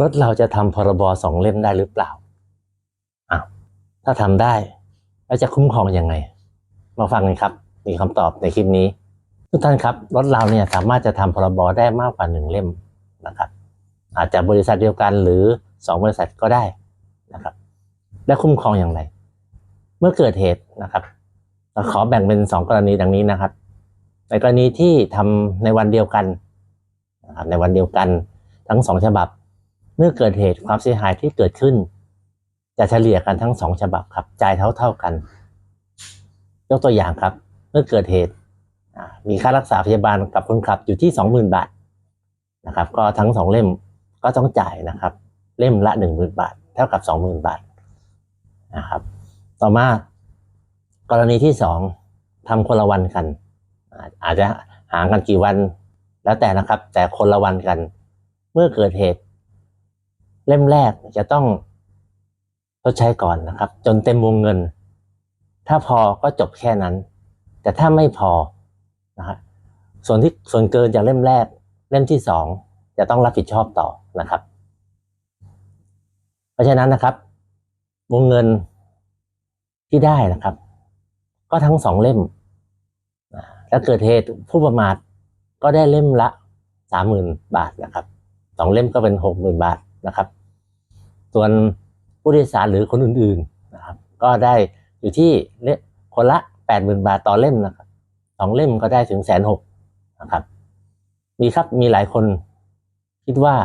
รถเราจะทำพรบสองเล่มได้หรือเปล่าอ้าวถ้าทำได้แล้วจะคุ้มครองยังไง มาฟังกันครับ มีคำตอบในคลิปนี้ ทุกท่านครับ รถเราเนี่ยสามารถจะทำพรบได้มากกว่าหนึ่งเล่มนะครับ อาจจะบริษัทเดียวกันหรือสองบริษัทก็ได้นะครับ และคุ้มครองอย่างไร เมื่อเกิดเหตุนะครับเราขอแบ่งเป็นสองกรณีดังนี้นะครับ ในกรณีที่ทำในวันเดียวกันนะครับในวันเดียวกันทั้งสองฉบับ เมื่อเกิดเหตุความเสียหายที่เกิดขึ้น จะเฉลี่ยกันทั้งสองฉบับครับจ่ายเท่าเท่ากัน ยกตัวอย่างครับ เมื่อเกิดเหตุมีค่ารักษาพยาบาลกับคนขับอยู่ที่สองหมื่นบาทนะครับ ก็ทั้งสองเล่มก็ต้องจ่ายนะครับ เล่มละหนึ่งหมื่นบาท เท่ากับสองหมื่นบาทนะครับ ต่อมากรณีที่สองทำคนละวันกัน อาอาจจะหางกันกี่วันแล้วแต่นะครับ แต่คนละวันกัน เมื่อเกิดเหตุ เล่มแรกจะต้องชดใช้ก่อนนะครับ จนเต็มวงเงิน ถ้าพอก็จบแค่นั้น แต่ถ้าไม่พอนะครับส่วนที่ส่วนเกินจากเล่มแรก เล่มที่สองจะต้องรับผิดชอบต่อนะครับ เพราะฉะนั้นนะครับ วงเงินที่ได้นะครับ ก็ทั้งสองเล่มอ่าเกิดเหตุผู้ประมาทก็ได้เล่มละสามหมื่นบาทนะครับสองเล่มก็เป็นหกหมื่นบาทนะครับ ส่วนผู้โดยสารหรือคนอื่นๆนะครับก็ได้อยู่ที่เล่มคนละแปดหมื่นบาทต่อเล่มนะครับสองเล่มก็ได้ถึงแสนหกนะครับ มีครับมีหลายคนคิดว่า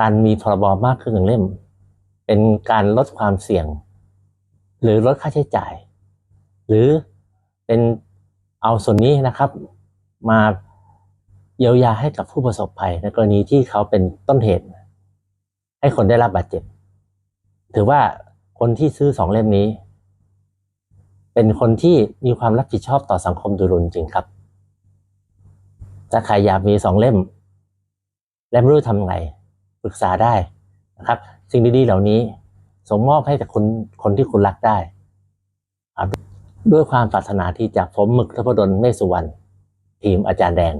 การมีพรบมากขึ้นหนึ่งเล่ม เป็นการลดความเสี่ยง หรือลดค่าใช้จ่าย หรือเป็นเอาส่วนนี้นะครับ มาเยียวยาให้กับผู้ประสบภัยในกรณีที่เขาเป็นต้นเหตุ ให้คนได้รับบาดเจ็บ ถือว่าคนที่ซื้อสองเล่มนี้ เป็นคนที่มีความรับผิดชอบต่อสังคมโดยรวมจริงครับ ถ้าใครอยากมีสองเล่ม และไม่รู้ทำไงปรึกษาได้นะครับ สิ่งดีๆเหล่านี้ส่งมอบให้กับคนคนที่คุณรักได้ ด้วยความปรารถนาที่จากผมหมึกทพดลเมสุวรรณทีมอาจารย์แดง